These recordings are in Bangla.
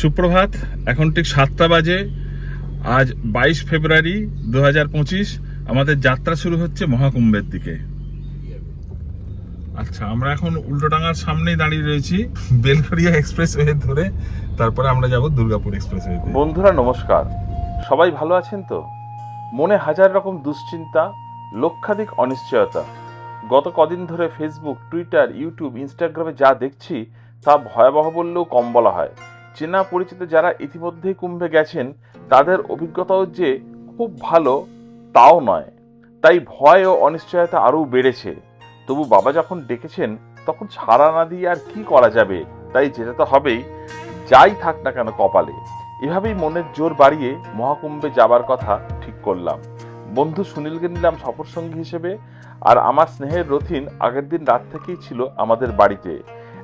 সুপ্রভাত, এখন ঠিক সাতটা বাজে। আজ বাইশ ফেব্রুয়ারি দু হাজার পঁচিশ, আমাদের যাত্রা শুরু হচ্ছে মহাকুম্ভের দিকে। আচ্ছা আমরা এখন উল্টোডাঙ্গার সামনেই দাঁড়িয়ে রয়েছি, বেলঘরিয়া এক্সপ্রেস ওয়ে ধরে। তারপরে আমরা যাব দুর্গাপুর এক্সপ্রেস ওয়েতে বন্ধুরা, নমস্কার। সবাই ভালো আছেন তো? মনে হাজার রকম দুশ্চিন্তা, লক্ষাধিক অনিশ্চয়তা। গত কদিন ধরে ফেসবুক টুইটার ইউটিউব ইনস্টাগ্রামে যা দেখছি, তা ভয়াবহ বললেও কম বলা হয়। চেনা পরিচিত যারা ইতিমধ্যেই কুম্ভে গেছেন, তাদের অভিজ্ঞতাও যে খুব ভালো, তাও নয়। তাই ভয় ও অনিশ্চয়তা আরও বেড়েছে। তবু বাবা যখন ডেকেছেন, তখন ছাড়া না দিয়ে আর কি করা যাবে? তাই যেটা তো হবেই, যাই থাক না কেন কপালে। এভাবেই মনের জোর বাড়িয়ে মহাকুম্ভে যাবার কথা ঠিক করলাম। বন্ধু সুনীলকে নিলাম সফরসঙ্গী হিসেবে, আর আমার স্নেহের রথিন আগের দিন রাত থেকেই ছিল আমাদের বাড়িতে।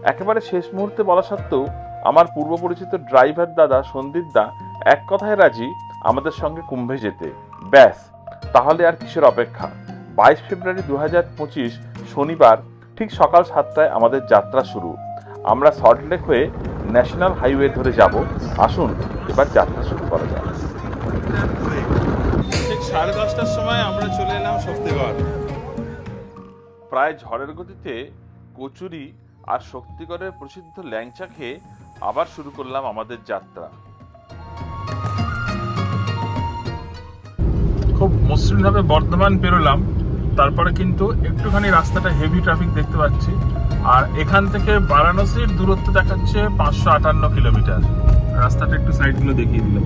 একেবারে শেষ মুহূর্তে বলা সত্ত্বেও আমার পূর্ব পরিচিত ড্রাইভার দাদা সন্দীপ দা এক কথায় রাজি আমাদের সঙ্গে কুম্ভে যেতে। ব্যাস তাহলে আর কিসের অপেক্ষা? বাইশ ফেব্রুয়ারি দু পঁচিশ শনিবার ঠিক সকাল সাতটায় আমাদের যাত্রা শুরু। আমরা সল্টলেক হয়ে ন্যাশনাল হাইওয়ে ধরে যাব। আসুন এবার যাত্রা শুরু করা যাক। ঠিক সাড়ে দশটার সময় আমরা চলে এলাম শক্তিগড়। প্রায় ঝড়ের গতিতে কচুরি আর শক্তিগড়ের প্রসিদ্ধ ল্যাংচা খেয়ে আবার শুরু করলাম আমাদের যাত্রা। খুব মসৃণভাবে বর্ধমান পেরোলাম, তারপরে কিন্তু একটুখানি রাস্তাটা হেভি ট্রাফিক দেখতে পাচ্ছি, আর এখান থেকে বারাণসীর দূরত্ব দেখাচ্ছে পাঁচশো আটান্ন কিলোমিটার রাস্তাটা একটু সাইডগুলো দেখিয়ে দিলাম।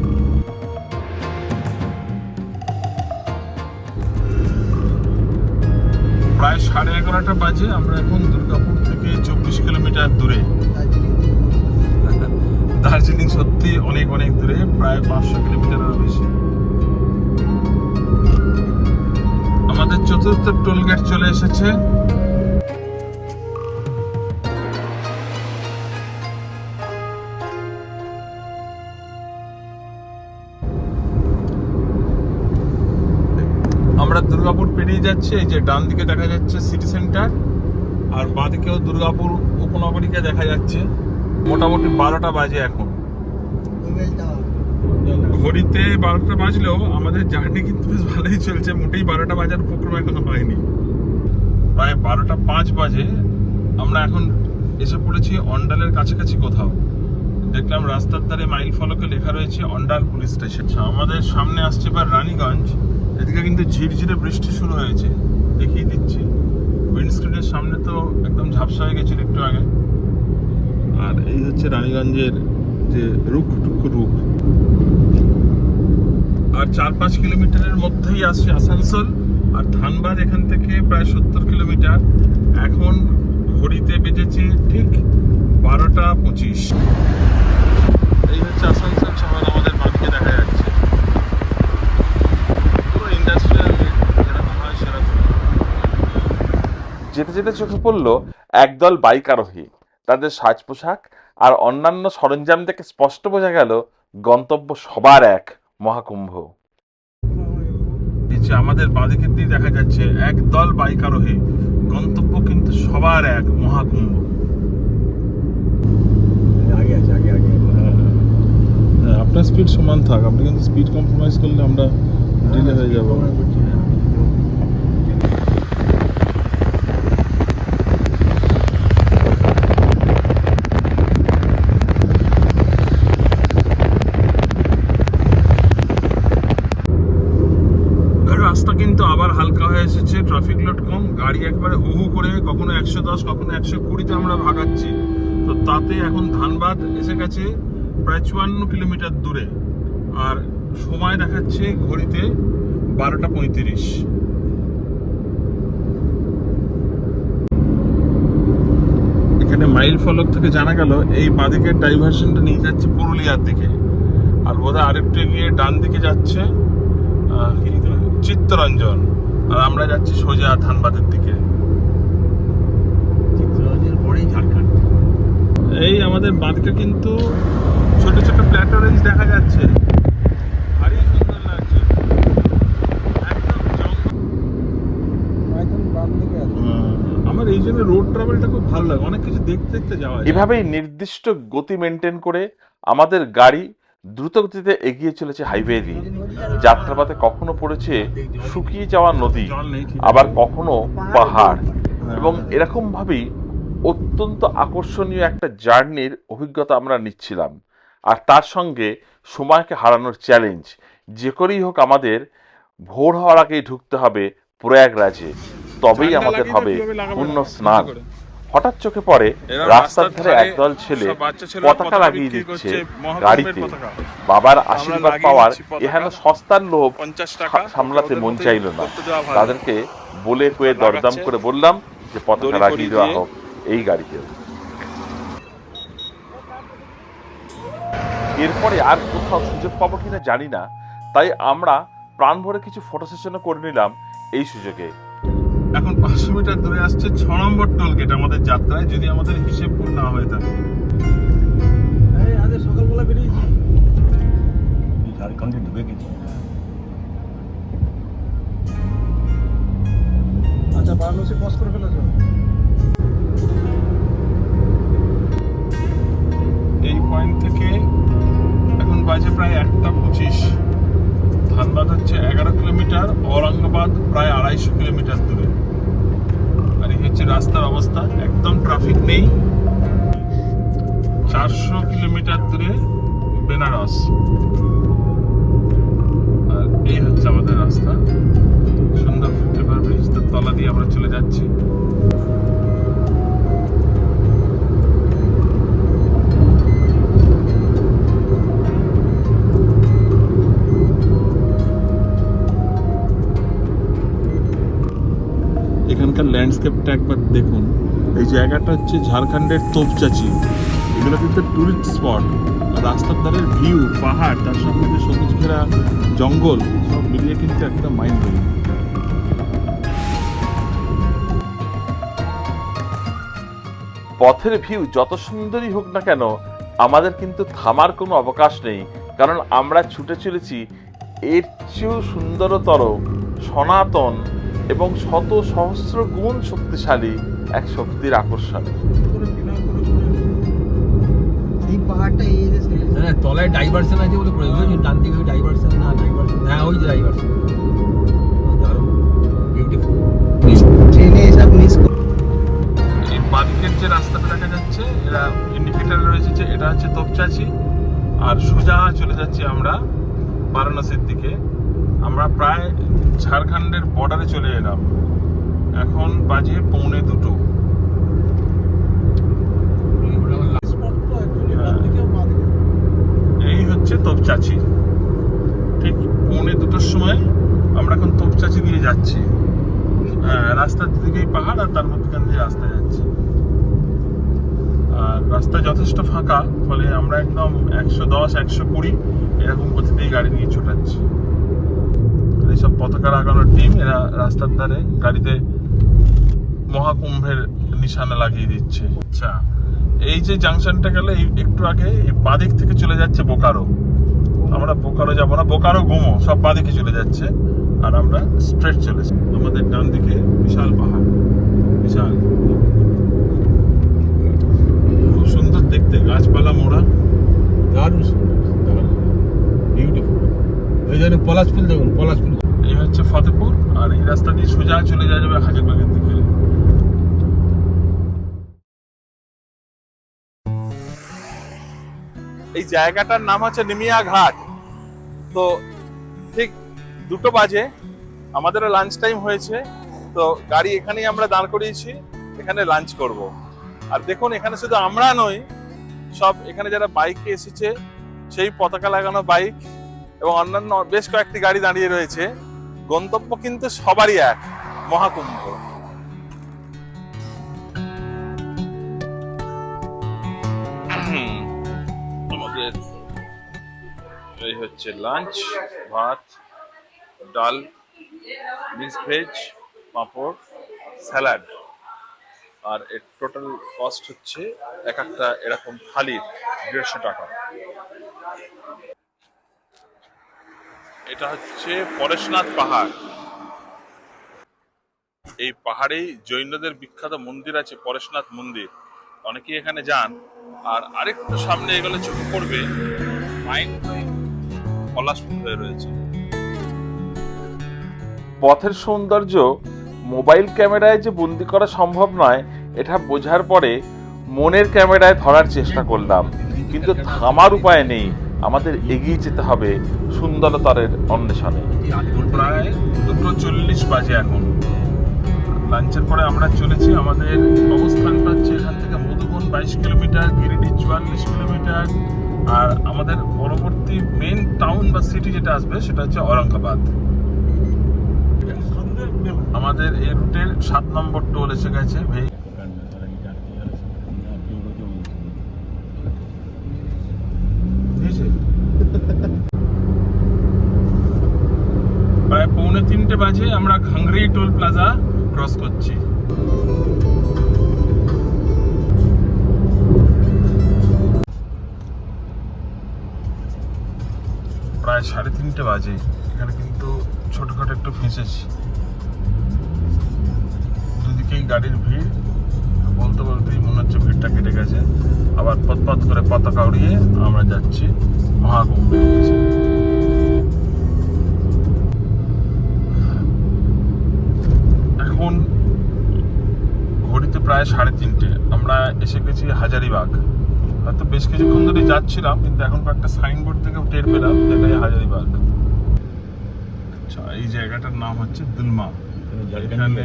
প্রায় সাড়ে এগারোটা বাজে, আমরা এখন দুর্গাপুর থেকে চব্বিশ কিলোমিটার দূরে। দার্জিলিং সত্যি অনেক অনেক দূরে, প্রায় পাঁচশো কিলোমিটারেরও বেশি। আমাদের চতুর্থ টোল গেট চলে এসেছে। আমরা দুর্গাপুর পেরিয়ে যাচ্ছি, এই যে ডান দিকে দেখা যাচ্ছে সিটি সেন্টার আর বাঁদিকেও দুর্গাপুর উপনগরীকে দেখা যাচ্ছে। মোটামুটি বারোটা বাজে এখন। ঘড়িতে বারোটা বাজলেও আমাদের জার্নি কিন্তু বেশ ভালোই চলছে, মোটেই বারোটা বাজার উপক্রম এখনও হয়নি। প্রায় বারোটা পাঁচ বাজে, আমরা এখন এসে পড়েছি অন্ডালের কাছাকাছি কোথাও। দেখলাম রাস্তার ধারে মাইল ফলকে লেখা রয়েছে অন্ডাল পুলিশ স্টেশন। আমাদের সামনে আসছে এবার রানীগঞ্জ, এদিকে কিন্তু ঝিরঝিরে বৃষ্টি শুরু হয়েছে, দেখিয়ে দিচ্ছি। উইন্ডস্ক্রিনের সামনে তো একদম ঝাপসা হয়ে গেছিল একটু আগে। আর এই হচ্ছে রানীগঞ্জের যে রুখ টুক রুখ। আর চার পাঁচ কিলোমিটারের মধ্যেই আসছে আসানসোল আর ধানবাদ এখান থেকে প্রায় সত্তর কিলোমিটার। এখন ঘড়িতে বেজেছে ঠিক বারোটা পঁচিশ। এই হচ্ছে আসানসোল শহর, আমাদের বাঁদিকে দেখা যাচ্ছে। ইন্ডাস্ট্রিয়াল যেতে যেতে চোখে পড়ল, একদল বাইক আরোহী। তাদের সাজ পোশাক আর অন্যান্য সরঞ্জাম থেকে স্পষ্ট বোঝা গেল গন্তব্য সবার এক মহাকুম্ভ। আমাদের বাঁদিকের দিয়ে দেখা যাচ্ছে একদল বাইক আরোহী। গন্তব্য কিন্তু সবার এক মহাকুম্ভ। আগে আছে আগে আগে। হ্যাঁ, আপনার স্পিড সমান থাক আপনি কিন্তু স্পিড কম্প্রোমাইজ করলে আমরা ডিলে হয়ে যাব রাস্তা কিন্তু আবার হালকা হয়ে এসেছে ট্রাফিক লোড কম, গাড়ি একবারে হু হু করে কখনো একশো দশ, কখনো একশো কুড়িতে আমরা ভাগাচ্ছি। তো তাতে এখন ধানবাদ এসে গেছে প্রায় চুয়ান্ন কিলোমিটার দূরে। আর সময় দেখাচ্ছে ঘড়িতে বারোটা পঁয়ত্রিশ। এখানে মাইল ফলক থেকে জানা গেল, এই বাঁদিকের ডাইভারশনটা নিয়ে যাচ্ছে পুরুলিয়ার দিকে। আর বোধহয় আরেকটু গিয়ে ডান দিকে যাচ্ছে। চিত্তরঞ্জন। আর আমরা যাচ্ছি সোজা ধানবাদের দিকে। চিত্তরঞ্জন পরেই এই আমাদের বাঁদিকে কিন্তু ছোট ছোট প্ল্যাটো রেঞ্জ দেখা যাচ্ছে। ভারী সুন্দর লাগছে। একদম আমার এই জন্য রোড ট্রাভেল জায়গাটা খুব ভালো লাগে। অনেক কিছু দেখতে দেখতে যাওয়া এভাবেই নির্দিষ্ট গতি মেনটেন করে আমাদের গাড়ি দ্রুত গতিতে এগিয়ে চলেছে হাইওয়ে দিয়ে। যাত্রাপথে কখনো পড়েছে শুকিয়ে যাওয়া নদী আবার কখনো পাহাড়। এবং এরকম ভাবেই অত্যন্ত আকর্ষণীয় একটা জার্নির অভিজ্ঞতা আমরা নিচ্ছিলাম। আর তার সঙ্গে সময়কে হারানোর চ্যালেঞ্জ যে করেই হোক আমাদের ভোর হওয়ার আগেই ঢুকতে হবে প্রয়াগরাজে। তবেই আমাদের হবে পূর্ণ স্নান। হঠাৎ চোখে পড়ে রাস্তার ধারে একদল ছেলে পতাকা লাগিয়ে দিচ্ছে গাড়িতে। বাবার আশীর্বাদ পাওয়ার। এহেন সস্তার লোভ 50 টাকা সা- সামলাতে মন চাইল না। তাদেরকে বলে কয়ে দরদাম করে বললাম যে পতাকা লাগিয়ে দেওয়া হোক এই গাড়িতে। এরপরে আর কোথাও সুযোগ পাবো কিনা জানি না তাই আমরা প্রাণ ভরে কিছু ফটো সেশনও করে নিলাম এই সুযোগে। এখন পাঁচশো মিটার দূরে আসছে ছ নম্বর টোল গেট আমাদের যাত্রায় যদি আমাদের হিসেব ভুল না হয়ে থাকে। এই আজ সকালবেলা বেরিয়েছি। ঝাড়খণ্ডে ঢুকে গেছি। আচ্ছা বারাণসী ক্রস করে ফেলেছো? এই পয়েন্ট থেকে এখন বাজে প্রায় একটা পঁচিশ। ধানবাদ হচ্ছে এগারো কিলোমিটার ঔরঙ্গাবাদ প্রায় আড়াইশো কিলোমিটার দূরে। রাস্তার অবস্থা, একদম ট্রাফিক নেই। চারশো কিলোমিটার দূরে বেনারস। আর এই হচ্ছে আমাদের রাস্তা। সুন্দর ফুটে তার তলা দিয়ে আমরা চলে যাচ্ছি। ল্যান্ডস্কেপটা একবার দেখুন। এই জায়গাটা হচ্ছে ঝাড়খণ্ডের তোপচাচি। এগুলো কিন্তু টুরিস্ট স্পট রাস্তার ধারের ভিউ পাহাড়, তার সঙ্গে যে সবুজ ঘেরা জঙ্গল, সব মিলিয়ে কিন্তু একটা মাইন্ড ব্লোয়িং পথের ভিউ যত সুন্দরই হোক না কেন, আমাদের কিন্তু থামার কোনো অবকাশ নেই। কারণ আমরা ছুটে চলেছি, এর চেয়েও সুন্দরতর সনাতন এবং শত সহস্র গুণ শক্তিশালী এক শক্তির আকর্ষণ। এই পাহাড়টা এই যে না তলায় ডাইভারশন আছে বলে ডান দিকে ডাইভারশন না ডাইভারশন হ্যাঁ ওই যে ডাইভারশন দারুণ ট্রেনে এসব মিস এই বাদিকের যে রাস্তাটা দেখা যাচ্ছে এরা ইন্ডিকেটার রয়েছে যে এটা হচ্ছে তোপচাচি। আর সোজা চলে যাচ্ছি আমরা বারাণসীর দিকে। আমরা প্রায় ঝাড়খণ্ডের বর্ডারে চলে এলাম। এখন বাজে পৌনে দুটো। এই হচ্ছে তোপচাচি। ঠিক পৌনে দুটোর সময় আমরা এখন তোপচাচি দিয়ে যাচ্ছি। হ্যাঁ, রাস্তার দিকেই পাহাড় আর তার মধ্যখান দিয়ে রাস্তা যাচ্ছে। আর রাস্তা যথেষ্ট ফাঁকা ফলে আমরা একদম একশো দশ একশো কুড়ি এরকম গতিতেই গাড়ি নিয়ে ছোটাচ্ছি। এইসব পতাকা লাগানোর টিম এরা রাস্তার ধারে গাড়িতে মহাকুম্ভের নিশানা লাগিয়ে দিচ্ছে। আচ্ছা এই যে জাংশনটা গেলে একটু আগে বাদিক থেকে চলে যাচ্ছে বোকারো। আমরা বোকারো যাব না, বোকারো গুমো, সব বাদিকে চলে যাচ্ছে। আর আমরা স্ট্রেট চলে আমাদের ডান দিকে বিশাল পাহাড়, বিশাল। খুব সুন্দর দেখতে, গাছপালা, মোড়া। দারুণ সুন্দর বিউটিফুল ওই জন্য পলাশ ফুল দেখুন, পলাশ ফুল। এই হচ্ছে ফতেপুর, আর এই রাস্তা দিয়ে সোজা চলে যাওয়া যাবে হাজারবাগের দিকে এই জায়গাটার নাম হচ্ছে নিমিয়া ঘাট। তো ঠিক দুটো বাজে, আমাদেরও লাঞ্চ টাইম হয়েছে, তো গাড়ি এখানেই আমরা দাঁড় করিয়েছি, এখানে লাঞ্চ করব। আর দেখুন, এখানে শুধু আমরা নই, সব এখানে যারা বাইকে এসেছে, সেই পতাকা লাগানো বাইক এবং অন্যান্য বেশ কয়েকটি গাড়ি দাঁড়িয়ে রয়েছে। গন্তব্য কিন্তু সবারই এক, মহাকুম্ভ। আমাদের এই হচ্ছে লাঞ্চ ভাত, ডাল মিক্স ভেজ পাঁপড় স্যালাড আর এর টোটাল কস্ট হচ্ছে এক একটা এরকম থালির দেড়শো টাকা। এটা হচ্ছে পরেশনাথ পাহাড়। এই পাহাড়েই জৈনদের বিখ্যাত মন্দির আছে পরেশনাথ মন্দির। অনেকেই এখানে যান। আর আরেকটু সামনে এগোলে চোখে পড়বে হয়ে রয়েছে। পথের সৌন্দর্য মোবাইল ক্যামেরায় যে বন্দি করা সম্ভব নয়, এটা বোঝার পরে মনের ক্যামেরায় ধরার চেষ্টা করলাম। কিন্তু থামার উপায় নেই। আমাদের এগিয়ে যেতে হবে সুন্দরতরের অন্বেষণে। প্রায় দুটো চল্লিশ বাজে এখন। লাঞ্চের পরে আমরা চলেছি আমাদের অবস্থানটা হচ্ছে এখান থেকে মধুবন বাইশ কিলোমিটার গিরিডি চুয়াল্লিশ কিলোমিটার। আর আমাদের পরবর্তী মেন টাউন বা সিটি যেটা আসবে সেটা হচ্ছে ঔরঙ্গাবাদ। আমাদের এই রুটের সাত নম্বর টোল এসে গেছে ভেই প্রায় পৌনে তিনটে বাজে, আমরা ঘাংরি টোল প্লাজা ক্রস করছি। প্রায় সাড়ে তিনটে বাজে, এখানে কিন্তু ছোটখাটো একটু ফেঁসেছি দুদিকেই গাড়ির ভিড়, বলতে বলতেই মনে হচ্ছে ভিড়টা কেটে গেছে। আবার পথ পথ করে পতাকা উড়িয়ে আমরা যাচ্ছি মহাকুম্ভে। এখন ঘড়িতে প্রায় সাড়ে তিনটে। আমরা এসে গেছি হাজারিবাগ। হয়তো বেশ কিছুক্ষণ ধরে যাচ্ছিলাম কিন্তু এখন কয়েকটা সাইনবোর্ড থেকে টের পেলাম যেটাই হাজারিবাগ। আচ্ছা এই জায়গাটার নাম হচ্ছে দুলমা। এখানে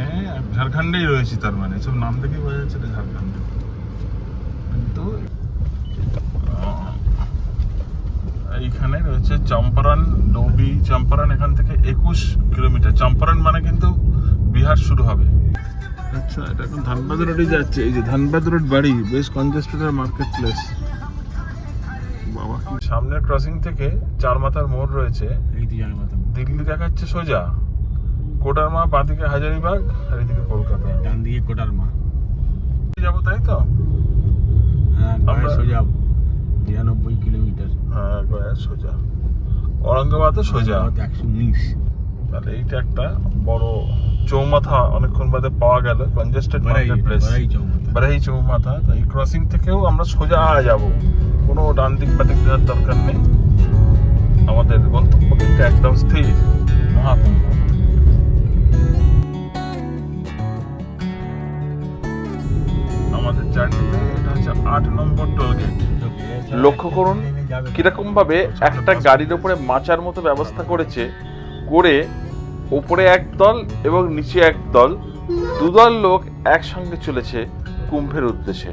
ঝাড়খণ্ডেই রয়েছি তার মানে। এসব নাম দেখেই বোঝা যাচ্ছে এটা ঝাড়খণ্ড। কিন্তু এইখানে রয়েছে চম্পারন ডোবি চম্পারন এখান থেকে একুশ কিলোমিটার। চম্পারন মানে কিন্তু বিহার শুরু হবে। আচ্ছা এটা এখন ধানবাদ রোডে যাচ্ছে। এই যে ধানবাদ রোড বাড়ি বেশ কনজেস্টেড মার্কেট প্লেস বাবা সামনের ক্রসিং থেকে চার মাথার মোড় রয়েছে। দিল্লি দেখাচ্ছে সোজা। কোটারমা বাঁদিকে হাজারিবাগ আর এদিকে কলকাতা। ডান দিকে কোটার মা যাব তাই তো? হ্যাঁ সোজা। বিরানব্বই কিলোমিটার। হ্যাঁ গয়া সোজা। ঔরঙ্গাবাদও সোজা। একশো উনিশ। তাহলে এইটা একটা বড় চৌমাথা অনেকক্ষণ বাদে পাওয়া গেল কনজেস্টেড মার্কেট প্লেস বারাই চৌমাথা। তো এই ক্রসিং থেকেও আমরা সোজা যাব। কোনো ডান দিক বা দিক দেওয়ার দরকার নেই। আমাদের গন্তব্য কিন্তু একদম স্থির মহাকুম্ভ। আমাদের জার্নিতে এটা হচ্ছে আট নম্বর টোল গেট লক্ষ্য করুন কীরকম ভাবে একটা গাড়ির উপরে মাচার মতো ব্যবস্থা করেছে করে উপরে এক দল এবং নিচে এক দল। দুদল লোক একসঙ্গে চলেছে কুম্ভের উদ্দেশ্যে।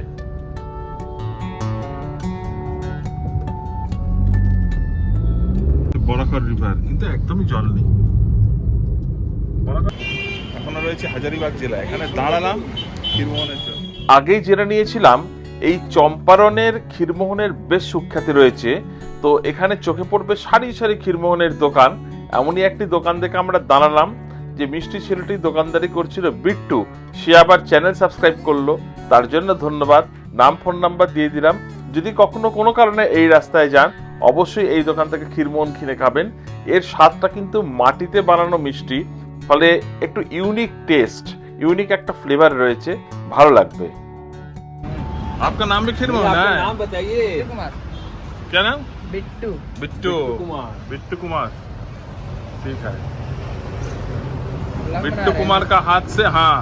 বরাকর রিভার কিন্তু একদমই জল নেই। এখনও রয়েছে হাজারিবাগ জেলা। এখানে দাঁড়ালাম ক্ষীরমোহনের জন্য। আগেই জেনে নিয়েছিলাম এই চম্পারনের ক্ষীরমোহনের বেশ সুখ্যাতি রয়েছে। তো এখানে চোখে পড়বে সারি সারি ক্ষীরমোহনের দোকান। এমনই একটি দোকান দেখে আমরা দাঁড়ালাম যে মিষ্টি ছেলেটি দোকানদারি করছিল বিট্টু সে আবার চ্যানেল সাবস্ক্রাইব করলো তার জন্য ধন্যবাদ নাম ফোন নাম্বার দিয়ে দিলাম যদি কখনো কোনো কারণে এই রাস্তায় যান অবশ্যই এই দোকান থেকে ক্ষীরমোহন কিনে খাবেন এর স্বাদটা কিন্তু মাটিতে বানানো মিষ্টি ফলে একটু ইউনিক টেস্ট ইউনিক একটা ফ্লেভার রয়েছে ভালো লাগবে आपका नाम भी खीरमोहन है নাম बताइए कुमार क्या नाम बिट्टू बिट्टू कुमार बिट्टू कुमार ठीक है बिट्टू कुमार का हाथ से हाँ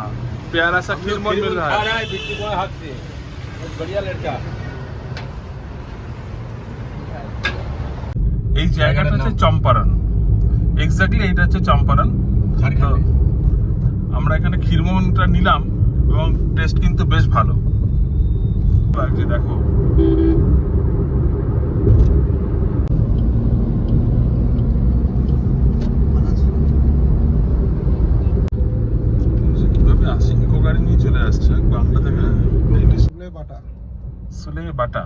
प्यारा सा खीरमोहन मिल रहा है है बिट्टू कुमार हाथ से बहुत बढ़िया लड़का এই জায়গাটা হচ্ছে চম্পারন এক্স্যাক্টলি এইটা হচ্ছে চম্পারন ঝাড়খণ্ডে আমরা এখানে ক্ষীরমোহনটা নিলাম এবং টেস্ট কিন্তু বেশ ভালো লাগছে দেখো আসছে বাংলা থেকে। बाटा সুলে বাটা।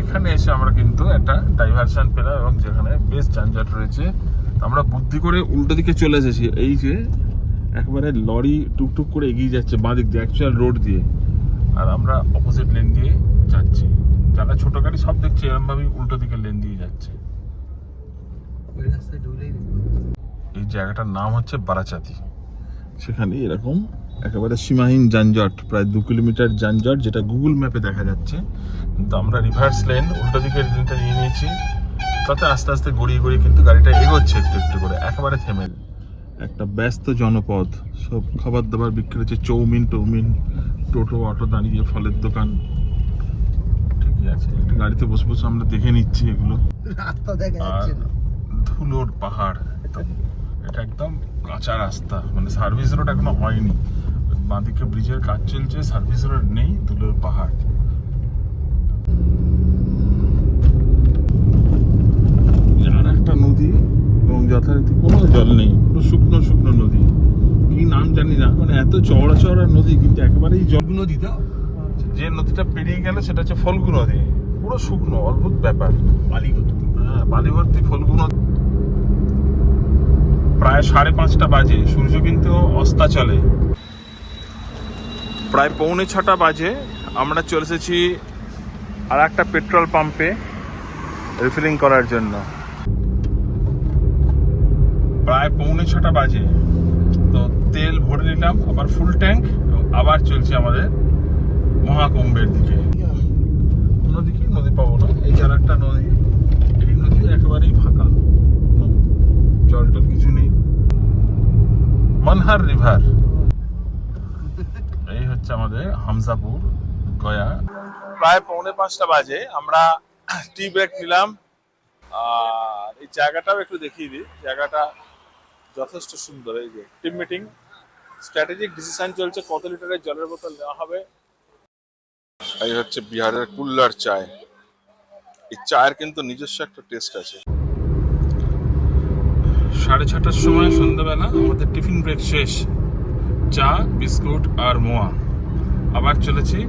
এখানে এসে আমরা কিন্তু একটা ডাইভারশন পেলাম এবং যেখানে বেশ যানজট রয়েছে। আমরা বুদ্ধি করে উল্টো দিকে চলে এসেছি। এই যে একবারে লরি টুকটুক করে এগিয়ে যাচ্ছে বাঁ দিক দিয়ে অ্যাকচুয়াল রোড দিয়ে। আর আমরা অপোজিট লেন দিয়ে যাচ্ছি। যারা ছোট গাড়ি সব দেখছি এরকম ভাবেই উল্টো দিকে লেন দিয়ে যাচ্ছে। এই জায়গাটার নাম হচ্ছে বারাচাতি সেখানে এরকম একেবারে সীমাহীন যানজট প্রায় দু কিলোমিটার যানজট যেটা গুগল ম্যাপে দেখা যাচ্ছে। কিন্তু আমরা রিভার্স লেন উল্টো দিকের লেনটা নিয়ে নিয়েছি। তাতে আস্তে আস্তে গড়িয়ে গড়িয়ে কিন্তু গাড়িটা এগোচ্ছে একটু একটু করে একেবারে থেমে। একটা ব্যস্ত জনপদ সব খাবার দাবার বিক্রি হচ্ছে চৌমিন টৌমিন টোটো অটো দাঁড়িয়ে ফলের দোকান। ঠিকই আছে একটা গাড়িতে বসে বসে আমরা দেখে নিচ্ছি এগুলো। রাস্তা দেখা যাচ্ছে ধুলোর পাহাড়। এটা একদম কাঁচা রাস্তা। মানে সার্ভিস রোড এখনও হয়নি। বাঁদিকে ব্রিজের কাজ চলছে সার্ভিস রোড নেই ধুলোর পাহাড়। আর একটা নদী এবং যথারীতি কোনো জল নেই পুরো শুকনো শুকনো নদী। কি নাম জানি না মানে এত চওড়া চওড়া নদী কিন্তু একেবারেই জল নদী তো? যে নদীটা পেরিয়ে গেলে সেটা হচ্ছে ফল্গু নদী। পুরো শুকনো অদ্ভুত ব্যাপার। হ্যাঁ বালি ভর্তি ফল্গু নদী। প্রায় সাড়ে পাঁচটা বাজে। সূর্য কিন্তু অস্তা চলে। প্রায় পৌনে ছটা বাজে। আমরা চলে এসেছি আর একটা পেট্রোল পাম্পে রিফিলিং করার জন্য। প্রায় পৌনে ছটা বাজে। তো তেল ভরে নিলাম, আবার ফুল ট্যাঙ্ক আবার চলছে আমাদের মহাকুম্ভের দিকে। নদী কি নদী পাবো না? এই আর একটা নদী এই নদী একেবারেই ফাঁকা। জল টল কিছু নেই। মনহার রিভার। এই হচ্ছে আমাদের হামসাপুর গয়া। প্রায় পৌনে পাঁচটা বাজে, আমরা টি ব্রেক নিলাম। আর এই জায়গাটাও একটু দেখিয়ে দিই। জায়গাটা যথেষ্ট সুন্দর, এই যে টিম মিটিং স্ট্র্যাটেজিক ডিসিশন চলছে, কত লিটারের জলের বোতল নেওয়া হবে। এই হচ্ছে বিহারের কুল্লার চায়। এই চায়ের কিন্তু নিজস্ব একটা টেস্ট আছে। সাড়ে ছটার সময় সন্ধ্যাবেলা আমাদের টিফিন ব্রেক শেষ। চা, বিস্কুট আর মোয়া। আবার চলেছি।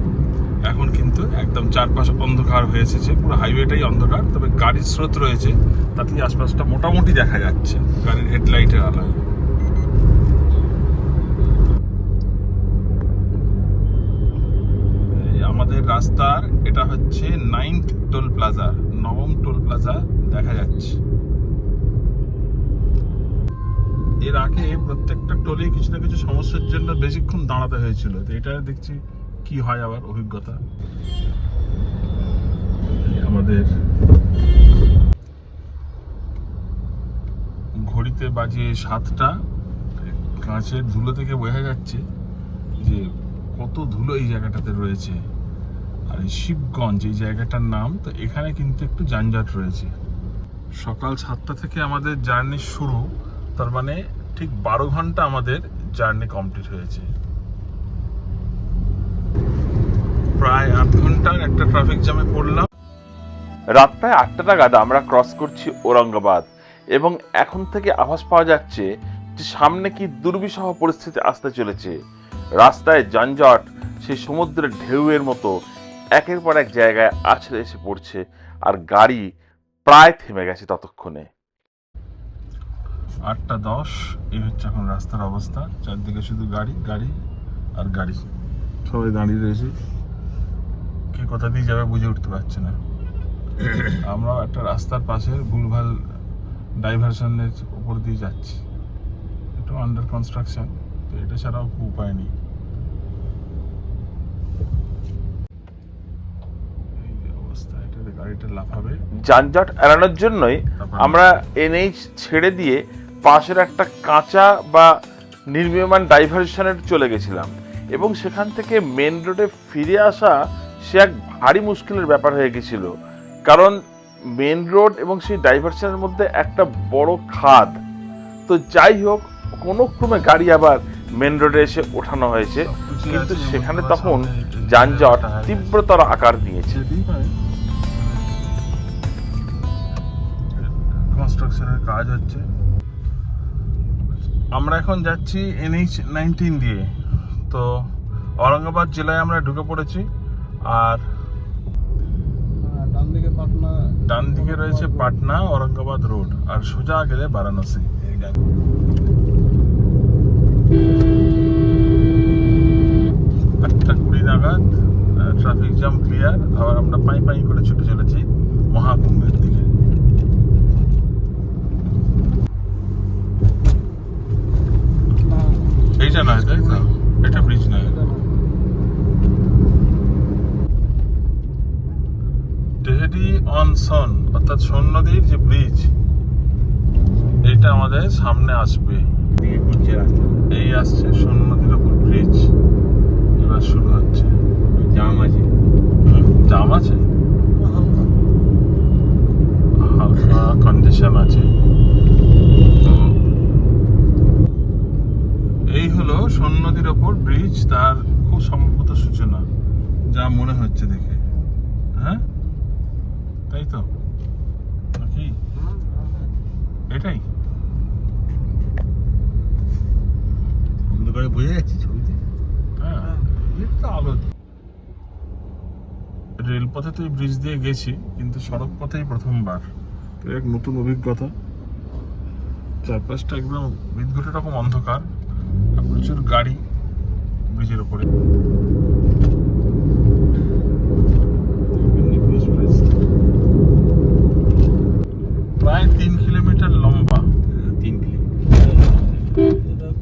এখন কিন্তু একদম চারপাশ অন্ধকার হয়ে এসেছে। পুরো হাইওয়েটাই অন্ধকার, তবে গাড়ির স্রোত রয়েছে। তাতেই আশপাশটা মোটামুটি দেখা যাচ্ছে। গাড়ির হেডলাইটের আলোয়। আমাদের রাস্তার, এটা হচ্ছে নাইন্থ টোল প্লাজা নবম টোল প্লাজা দেখা যাচ্ছে। এর আগে প্রত্যেকটা টোলে কিছু না কিছু সমস্যার জন্য বেশিক্ষণ দাঁড়াতে হয়েছিল। তো এটা দেখছি কি হয় আবার অভিজ্ঞতা। আমাদের ঘড়িতে বাজে সাতটা, কাঁচের ধুলো থেকে বোঝা যাচ্ছে যে কত ধুলো এই জায়গাটাতে রয়েছে। আর এই শিবগঞ্জ, এই জায়গাটার নাম, তো এখানে কিন্তু একটু যানজট রয়েছে। সকাল সাতটা থেকে আমাদের জার্নি শুরু। তার মানে ঠিক বারো ঘণ্টা আমাদের জার্নি কমপ্লিট হয়েছে। প্রায় আট ঘণ্টার একটা ট্রাফিক জ্যামে পড়লাম। রাত প্রায় আটটা নাগাদ আমরা ক্রস করছি ঔরঙ্গাবাদ এবং এখন থেকে আভাস পাওয়া যাচ্ছে যে সামনে কি দুর্বিষহ পরিস্থিতি আসতে চলেছে। রাস্তায় যানজট, সেই সমুদ্রের ঢেউয়ের মতো একের পর এক জায়গায় আছড়ে এসে পড়ছে আর গাড়ি প্রায় থেমে গেছে ততক্ষণে। আটটা দশ এই হচ্ছে এখন রাস্তার অবস্থা। চারদিকে শুধু গাড়ি গাড়ি আর গাড়ি। সবাই দাঁড়িয়ে রয়েছে। কে কোথা দিয়ে যাবে বুঝে উঠতে পারছে না। আমরাও একটা রাস্তার পাশে ভুলভাল ডাইভারশনের উপর দিয়ে যাচ্ছি। একটু আন্ডার কনস্ট্রাকশন তো এটা ছাড়াও খুব উপায় নেই। গাড়িটা লাফাবে। যানজট এড়ানোর জন্যই আমরা এনএইচ ছেড়ে দিয়ে পাশের একটা কাঁচা বা নির্মীয়মান ডাইভারশনের চলে গেছিলাম। এবং সেখান থেকে মেন রোডে ফিরে আসা সে এক ভারী মুশকিলের ব্যাপার হয়ে গেছিল। কারণ মেন রোড এবং সেই ডাইভারশনের মধ্যে একটা বড় খাদ। তো যাই হোক, কোনো ক্রমে গাড়ি আবার মেন রোডে এসে ওঠানো হয়েছে। কিন্তু সেখানে তখন যানজট তীব্রতর আকার নিয়েছে কনস্ট্রাকশনের কাজ হচ্ছে। আমরা এখন যাচ্ছি এনএইচ নাইনটিন দিয়ে। তো ঔরঙ্গাবাদ জেলায় আমরা ঢুকে পড়েছি, আর ডান দিকে পাটনা ডান দিকে রয়েছে পাটনা, ঔরঙ্গাবাদ রোড, আর সোজা গেলে বারাণসী। আটটা কুড়ি নাগাদ ট্রাফিক জ্যাম ক্লিয়ার আবার আমরা পাই পাই করে ছুটে চলেছি মহাকুম্ভের দিকে। এইটা নয় তাই তো? এটা ব্রিজ নয়। ডেহেডি অন সন অর্থাৎ সন নদীর যে ব্রিজ এটা আমাদের সামনে আসবে। এই আসছে সন নদীর ওপর ব্রিজ এবার শুরু হচ্ছে। জাম আছে। জাম আছে? হালকা। কন্ডিশন আছে। হলো সোন নদীর ওপর ব্রিজ তার খুব সম্ভবত সূচনা যা মনে হচ্ছে দেখে। হ্যাঁ? তাই তো? নাকি? এটাই? অন্ধকারে বোঝা যাচ্ছে ছবিতে। হ্যাঁ একটু আলো। রেলপথে তো এই ব্রিজ দিয়ে গেছি কিন্তু সড়ক পথেই প্রথমবার। তো এক নতুন অভিজ্ঞতা। চারপাশটা একদম বিদ্যুৎ রকম অন্ধকার। প্রচুর গাড়ি ব্রিজের উপরে। প্রায় তিন কিলোমিটার লম্বা। তিন কিলোমিটার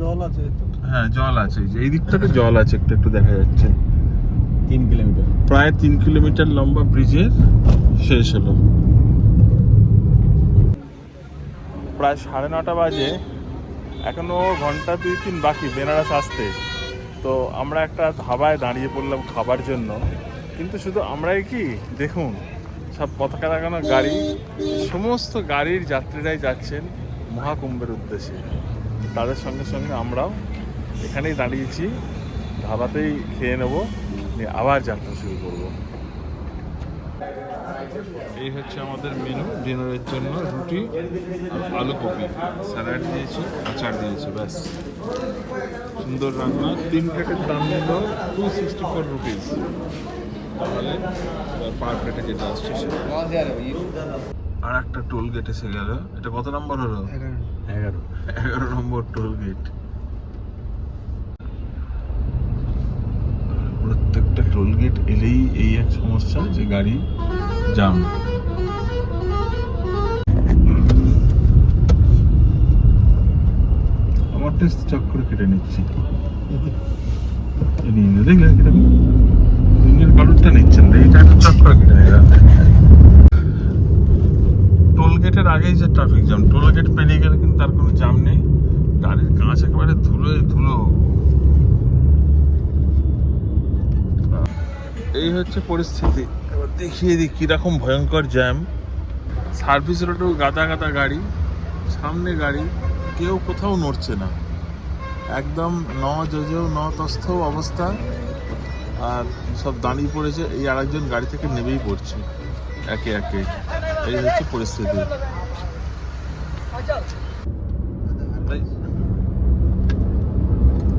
জল আছে হ্যাঁ জল আছে। এই যে এই দিকটাতে জল আছে একটু একটু দেখা যাচ্ছে। তিন কিলোমিটার। প্রায় তিন কিলোমিটার লম্বা ব্রিজের শেষ হলো। প্রায় সাড়ে নটা বাজে। এখনও ঘণ্টা দুই তিন বাকি, বেনারস আসতে। তো আমরা একটা ধাবায় দাঁড়িয়ে পড়লাম খাবার জন্য। কিন্তু শুধু আমরাই কি? দেখুন, সব পতাকা লাগানো গাড়ি, সমস্ত গাড়ির যাত্রীরাই যাচ্ছেন মহাকুম্ভের উদ্দেশ্যে। তাদের সঙ্গে সঙ্গে আমরাও এখানেই দাঁড়িয়েছি, ধাবাতেই খেয়ে নেব আবার যাত্রা শুরু করব। এই হচ্ছে আমাদের মেনু ডিনারের জন্য রুটি আলু কপি স্যালাড দিয়েছি আচার দিয়েছি ব্যাস। সুন্দর রান্না তিন প্লেটের দাম নিল টু সিক্সটি ফোর রুপিস তাহলে পার প্লেটে যেটা আসছে আর একটা টোল গেট এসে গেল। এটা কত নম্বর হলো? এগারো। এগারো এগারো নম্বর টোল গেট প্রত্যেকটা টোল গেট এলেই এই এক সমস্যা যে গাড়ি জাম আমার টেস্ট চক করে কেটে নিচ্ছি। এই নিয়ে নে, দেখলে কীরকম ইঞ্জিন কারুরটা একটা চক কেটে নিলাম টোল আগেই যে ট্রাফিক জ্যাম টোল পেরিয়ে গেলে কিন্তু তার কোনো জ্যাম নেই। গাড়ির কাঁচ একেবারে ধুলোয় ধুলো। এই হচ্ছে পরিস্থিতি। দেখিয়ে দিই কীরকম ভয়ঙ্কর জ্যাম সার্ভিস রোডেও গাদা গাদা গাড়ি, সামনে গাড়ি, কেউ কোথাও নড়ছে না। একদম ন জজেও, ন তস্থ অবস্থা। আর সব দাঁড়িয়ে পড়েছে, এই আরেকজন গাড়ি থেকে নেমেই পড়ছে, একে একে। এই হচ্ছে পরিস্থিতি।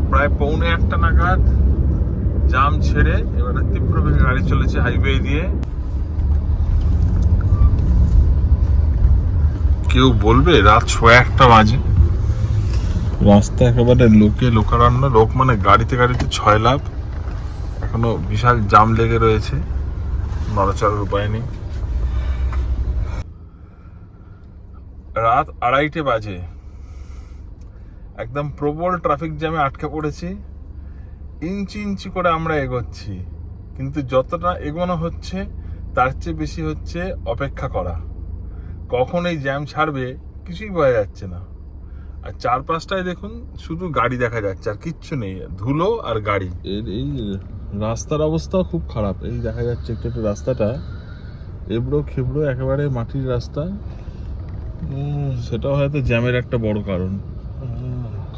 প্রায় পৌনে একটা নাগাদ জাম ছেড়ে এবারে তীব্র বেগে গাড়ি চলেছে হাইওয়ে দিয়ে। কেউ বলবে, রাত ছয় একটা বাজে। রাস্তা একেবারে লোকে লোকারণ্য, লোক মানে গাড়িতে গাড়িতে ছয় লাভ এখনও বিশাল জাম লেগে রয়েছে। নড়াচড়ার উপায় নেই। রাত আড়াইটে বাজে। একদম প্রবল ট্রাফিক জ্যামে আটকে পড়েছি। ইঞ্চি ইঞ্চি করে আমরা এগোচ্ছি। কিন্তু যতটা এগোনো হচ্ছে, তার চেয়ে বেশি হচ্ছে অপেক্ষা করা। কখন এই জ্যাম ছাড়বে কিছুই বোঝা যাচ্ছে না। আর চারপাশটায় দেখুন, শুধু গাড়ি দেখা যাচ্ছে, আর কিচ্ছু নেই, ধুলো আর গাড়ি। এর এই রাস্তার অবস্থা খুব খারাপ। এই দেখা যাচ্ছে একটু একটু রাস্তাটা, এবড়ো খেবড়ো একেবারে মাটির রাস্তা। সেটাও হয়তো জ্যামের একটা বড় কারণ।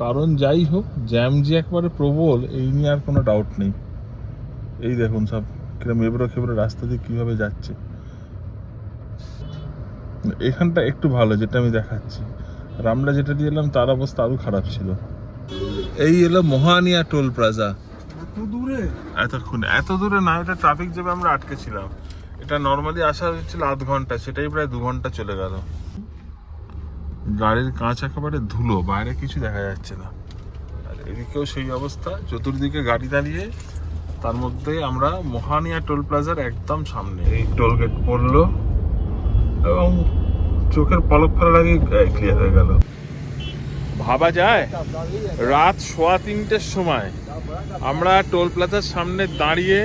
কারণ যাই হোক জ্যাম যে একবারে প্রবল এই নিয়ে আর কোনো ডাউট নেই। এই দেখুন সব কিরম এবড়ো খেবড়ো রাস্তা দিয়ে কীভাবে যাচ্ছে। এখানটা একটু ভালো যেটা আমি দেখাচ্ছি। আর আমরা যেটা দিয়ে এলাম তার অবস্থা আরও খারাপ ছিল। এই এলো মহানিয়া টোল প্লাজা। এত দূরে? এতক্ষণ এত দূরে না এটা ট্রাফিক জ্যামে আমরা আটকে ছিলাম। এটা নর্মালি আসা হচ্ছিল আধ ঘণ্টা সেটাই প্রায় দু ঘণ্টা চলে গেল। গাড়ির কাঁচ একেবারে ধুলো, বাইরে কিছু দেখা যাচ্ছে না। আর এদিকেও সেই অবস্থা, চতুর্দিকে গাড়ি দাঁড়িয়ে, তার মধ্যে আমরা মহানিয়া টোল প্লাজার একদম সামনে। এই টোল গেট পড়ল এবং চোখের পলক ফেলার আগে ক্লিয়ার হয়ে গেল। ভাবা যায়, রাত সোয়া তিনটের সময় আমরা টোল প্লাজার সামনে দাঁড়িয়ে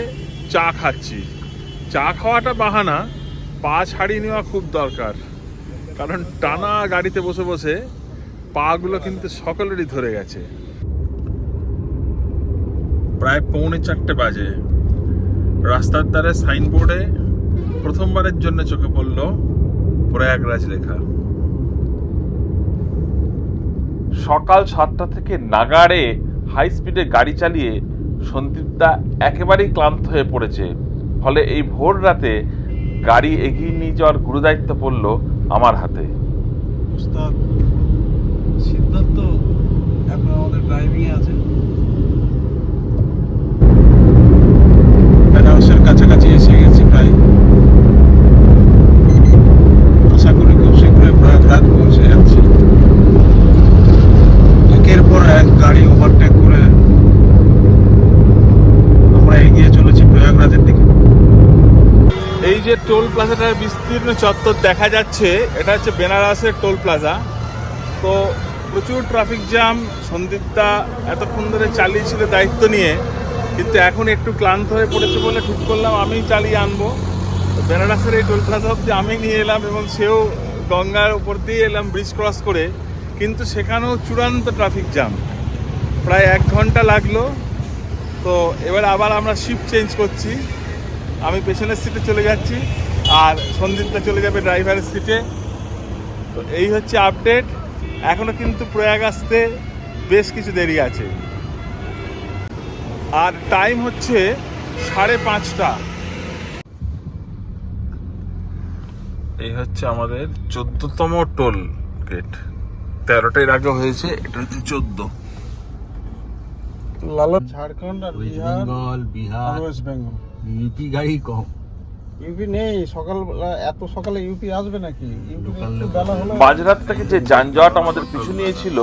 চা খাচ্ছি। চা খাওয়াটা বাহানা, পা ছাড়িয়ে নেওয়া খুব দরকার। কারণ টানা গাড়িতে বসে বসে পাগুলো কিন্তু সকলেরই ধরে গেছে। প্রায় পৌনে চারটে বাজে। রাস্তার ধারে সাইনবোর্ডে প্রথমবারের জন্য চোখে পড়ল প্রয়াগরাজ লেখা। সকাল সাতটা থেকে নাগাড়ে হাই স্পিডে গাড়ি চালিয়ে সন্দীপদা একেবারেই ক্লান্ত হয়ে পড়েছে। ফলে এই ভোর রাতে গাড়ি এগিয়ে নিয়ে যাওয়ার গুরুদায়িত্ব পড়ল আমার হাতে। উস্তাদ সিদ্ধার্থ এখন আমাদের ড্রাইভিং এ আছে বেনারসের কাছাকাছি এসে গেছি প্রায় আশা করি খুব শীঘ্রই প্রয়াগরাজ পৌঁছে যাচ্ছি একের পর এক গাড়ি ওভারটেক করে আমরা এগিয়ে চলেছি প্রয়াগরাজের দিকে এই যে টোল প্লাজাটার বিস্তীর্ণ চত্বর দেখা যাচ্ছে। এটা হচ্ছে বেনারসের টোল প্লাজা। তো প্রচুর ট্রাফিক জ্যাম। সন্দীপদা এতক্ষণ ধরে চালিয়েছিল দায়িত্ব নিয়ে, কিন্তু এখন একটু ক্লান্ত হয়ে পড়েছে বলে ঠিক করলাম আমি চালিয়ে আনব। বেনারসের এই টোল প্লাজা অব্দি আমি নিয়ে এলাম এবং সেও গঙ্গার উপর দিয়ে এলাম ব্রিজ ক্রস করে। কিন্তু সেখানেও চূড়ান্ত ট্রাফিক জ্যাম। প্রায় এক ঘণ্টা লাগল। তো এবার আবার আমরা শিফট চেঞ্জ করছি। আমি পেছনের সিটে চলে যাচ্ছি। আর সন্দীপটা চলে যাবে ড্রাইভারের সিটে তো এই হচ্ছে আপডেট এখনও কিন্তু প্রয়াগ আসতে বেশ কিছু দেরি আছে। আর টাইম হচ্ছে সাড়ে পাঁচটা। এই হচ্ছে আমাদের চোদ্দতম টোল গেট তেরোটার আগে হয়েছে এটা হচ্ছে চোদ্দ। লালা ঝাড়খণ্ড আর বিহার বেঙ্গল বিহার। ওয়েস্ট বেঙ্গল। ইউপি গাড়ি কম। ইউপি নেই সকালবেলা এত সকালে ইউপি আসবে নাকি? ইউপি মাঝরাত থেকে যে যানজট আমাদের পিছু নিয়েছিল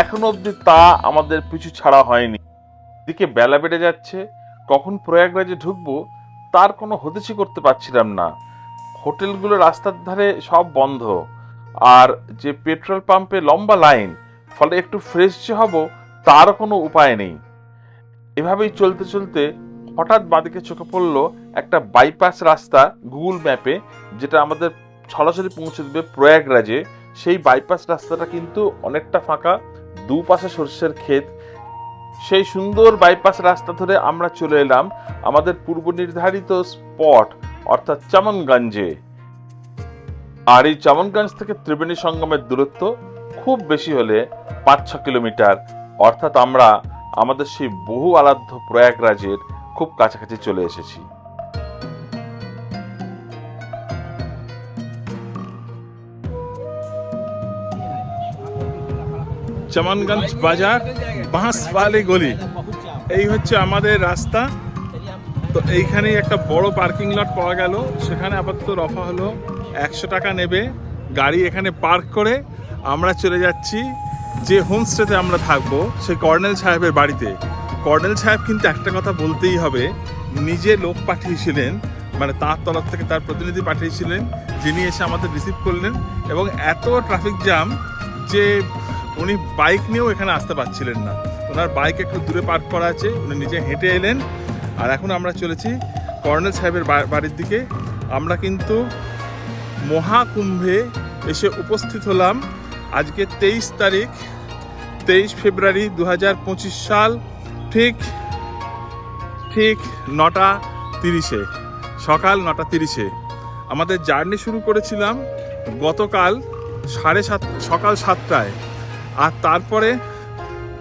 এখনও অবধি তা আমাদের পিছু ছাড়া হয়নি। দিকে বেলা বেড়ে যাচ্ছে কখন প্রয়াগরাজে ঢুকবো তার কোনো হদিশই করতে পারছিলাম না। হোটেলগুলো রাস্তার ধারে সব বন্ধ আর যে পেট্রোল পাম্পে লম্বা লাইন ফলে একটু ফ্রেশ যে হব তারও কোনো উপায় নেই। এভাবেই চলতে চলতে হঠাৎ বাদিকে চোখে পড়ল একটা বাইপাস রাস্তা গুগল ম্যাপে যেটা আমাদের সরাসরি পৌঁছে দেবে প্রয়াগরাজে। সেই বাইপাস রাস্তাটা কিন্তু অনেকটা ফাঁকা, দুপাশে সর্ষের ক্ষেত। সেই সুন্দর বাইপাস রাস্তা ধরে আমরা চলে এলাম আমাদের পূর্ব নির্ধারিত স্পট অর্থাৎ চামনগঞ্জে। আর এই চামনগঞ্জ থেকে ত্রিবেণী সঙ্গমের দূরত্ব খুব বেশি হলে পাঁচ ছ কিলোমিটার। অর্থাৎ আমরা আমাদের সেই বহু আরাধ্য প্রয়াগরাজের খুব কাছাকাছি চলে এসেছি। চমনগঞ্জ বাজার বাঁশবালি গলি। এই হচ্ছে আমাদের রাস্তা। তো এইখানেই একটা বড় পার্কিং লট পাওয়া গেল। সেখানে আপাতত রফা হলো একশো টাকা নেবে। গাড়ি এখানে পার্ক করে আমরা চলে যাচ্ছি। যে হোমস্টেতে আমরা থাকব, সেই কর্নেল সাহেবের বাড়িতে। কর্নেল সাহেব কিন্তু একটা কথা বলতেই হবে। নিজে লোক পাঠিয়েছিলেন মানে তার তরফ থেকে তার প্রতিনিধি পাঠিয়েছিলেন, যিনি এসে আমাদের রিসিভ করলেন এবং এত ট্রাফিক জ্যাম যে উনি বাইক নিয়েও এখানে আসতে পারছিলেন না। ওনার বাইক একটু দূরে পার্ক করা আছে, উনি নিজে হেঁটে এলেন। আর এখন আমরা চলেছি কর্নেল সাহেবের বাড়ির দিকে। আমরা কিন্তু মহাকুম্ভে এসে উপস্থিত হলাম। আজকে তেইশ তারিখ, তেইশ ফেব্রুয়ারি দু হাজার পঁচিশ সাল ঠিক ঠিক নটা তিরিশে, সকাল নটা তিরিশে। আমাদের জার্নি শুরু করেছিলাম গতকাল সাড়ে সাত, সকাল সাতটায়। আর তারপরে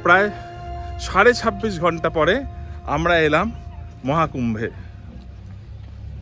প্রায় সাড়ে ছাব্বিশ ঘণ্টা পরে আমরা এলাম মহাকুম্ভে।